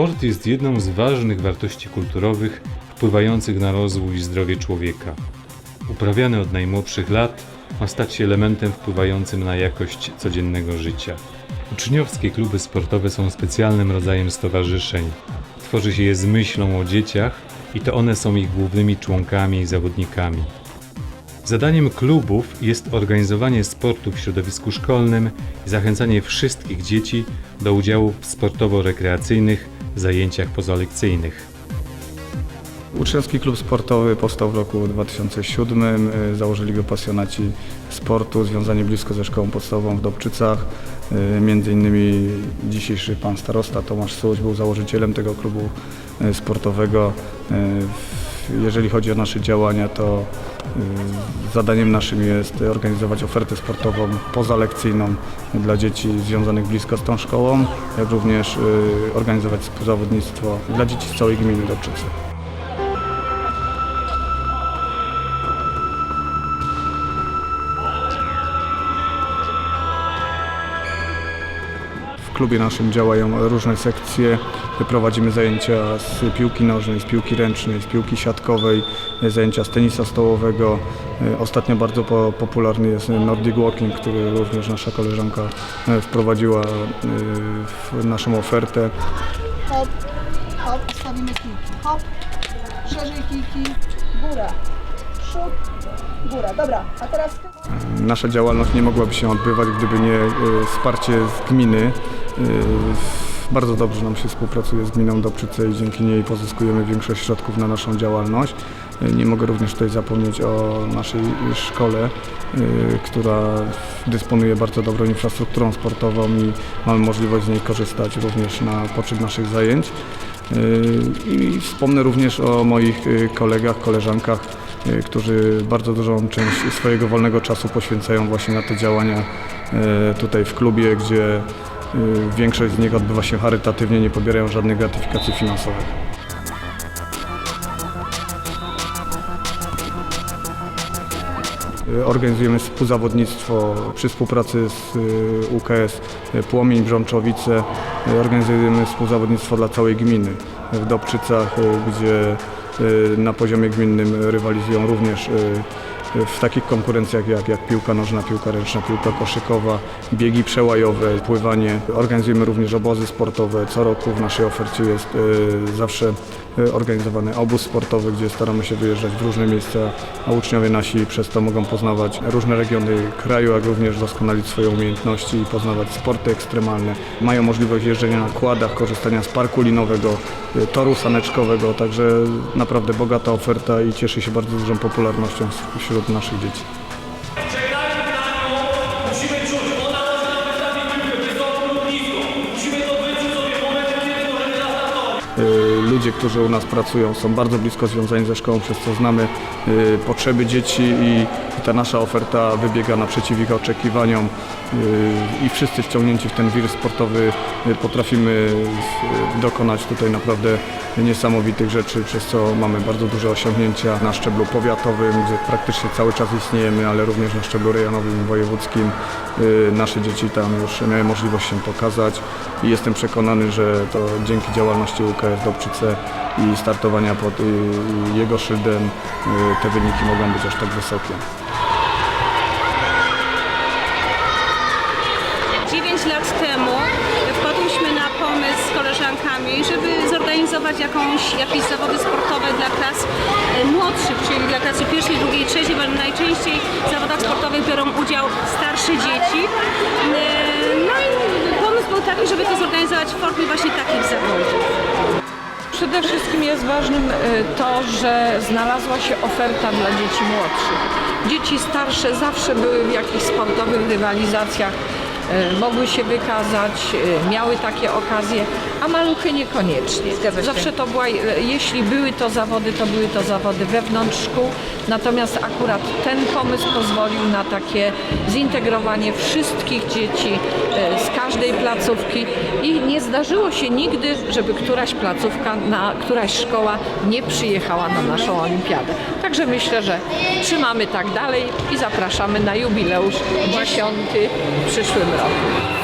Sport jest jedną z ważnych wartości kulturowych wpływających na rozwój i zdrowie człowieka. Uprawiany od najmłodszych lat ma stać się elementem wpływającym na jakość codziennego życia. Uczniowskie kluby sportowe są specjalnym rodzajem stowarzyszeń. Tworzy się je z myślą o dzieciach i to one są ich głównymi członkami i zawodnikami. Zadaniem klubów jest organizowanie sportu w środowisku szkolnym i zachęcanie wszystkich dzieci do udziału w sportowo-rekreacyjnych zajęciach pozalekcyjnych. Uczniowski klub sportowy powstał w roku 2007. y, Założyli go pasjonaci sportu, związani blisko ze szkołą podstawową w Dobczycach. Y, Między innymi dzisiejszy pan starosta Tomasz Suć był założycielem tego klubu y, sportowego. Jeżeli chodzi o nasze działania, to zadaniem naszym jest organizować ofertę sportową pozalekcyjną dla dzieci związanych blisko z tą szkołą, jak również organizować współzawodnictwo dla dzieci z całej gminy Dobczyce. Klubie naszym działają różne sekcje. Prowadzimy zajęcia z piłki nożnej, z piłki ręcznej, z piłki siatkowej, zajęcia z tenisa stołowego. Ostatnio bardzo po, popularny jest Nordic Walking, który również nasza koleżanka e, wprowadziła e, w naszą ofertę. Hop, hop, stawimy kijki. Hop, szerzej kijki, góra, przód, góra. Dobra, a teraz. Nasza działalność nie mogłaby się odbywać, gdyby nie e, wsparcie z gminy. E, Bardzo dobrze nam się współpracuje z gminą Dobczyce i dzięki niej pozyskujemy większość środków na naszą działalność. E, Nie mogę również tutaj zapomnieć o naszej szkole, e, która dysponuje bardzo dobrą infrastrukturą sportową i mamy możliwość z niej korzystać również na potrzeb naszych zajęć. I wspomnę również o moich kolegach, koleżankach, którzy bardzo dużą część swojego wolnego czasu poświęcają właśnie na te działania tutaj w klubie, gdzie większość z nich odbywa się charytatywnie, nie pobierają żadnych gratyfikacji finansowych. E, Organizujemy współzawodnictwo przy współpracy z y, UKS Płomień Brzączowice. Organizujemy współzawodnictwo dla całej gminy w Dobczycach, gdzie na poziomie gminnym rywalizują również w takich konkurencjach jak, jak piłka nożna, piłka ręczna, piłka koszykowa, biegi przełajowe, pływanie. Organizujemy również obozy sportowe. Co roku w naszej ofercie jest e, zawsze organizowany obóz sportowy, gdzie staramy się wyjeżdżać w różne miejsca, a uczniowie nasi przez to mogą poznawać różne regiony kraju, jak również doskonalić swoje umiejętności i poznawać sporty ekstremalne. Mają możliwość jeżdżenia na kładach, korzystania z parku linowego, e, toru saneczkowego, także naprawdę bogata oferta i cieszy się bardzo dużą popularnością wśród naszych dzieci. Ludzie, którzy u nas pracują, są bardzo blisko związani ze szkołą, przez co znamy y, potrzeby dzieci i ta nasza oferta wybiega naprzeciw ich oczekiwaniom y, i wszyscy wciągnięci w ten wir sportowy y, potrafimy dokonać tutaj naprawdę niesamowitych rzeczy, przez co mamy bardzo duże osiągnięcia na szczeblu powiatowym, gdzie praktycznie cały czas istniejemy, ale również na szczeblu rejonowym wojewódzkim. Nasze dzieci tam już miały możliwość się pokazać i jestem przekonany, że to dzięki działalności UKS Dobczyce i startowania pod y, jego szyldem y, te wyniki mogą być aż tak wysokie. 9 lat temu wpadłyśmy na pomysł z koleżankami, żeby zorganizować jakąś, jakieś zawody sportowe dla klas e, młodszych, czyli dla klasy pierwszej, drugiej, trzeciej, bo najczęściej w zawodach sportowych biorą udział starsze dzieci. No i pomysł był taki, żeby to zorganizować w formie właśnie takich zawodów. Przede wszystkim jest ważnym y, to, że znalazła się oferta dla dzieci młodszych. Dzieci starsze zawsze były w jakichś sportowych rywalizacjach mogły się wykazać, e, miały takie okazje, a maluchy niekoniecznie. Zawsze to była, e, jeśli były to zawody, to były to zawody wewnątrz szkół, natomiast akurat ten pomysł pozwolił na takie zintegrowanie wszystkich dzieci e, z każdej placówki i nie zdarzyło się nigdy, żeby któraś placówka, na, któraś szkoła nie przyjechała na naszą olimpiadę. Także myślę, że trzymamy tak dalej i zapraszamy na jubileusz dziesiąty w przyszłym roku. up.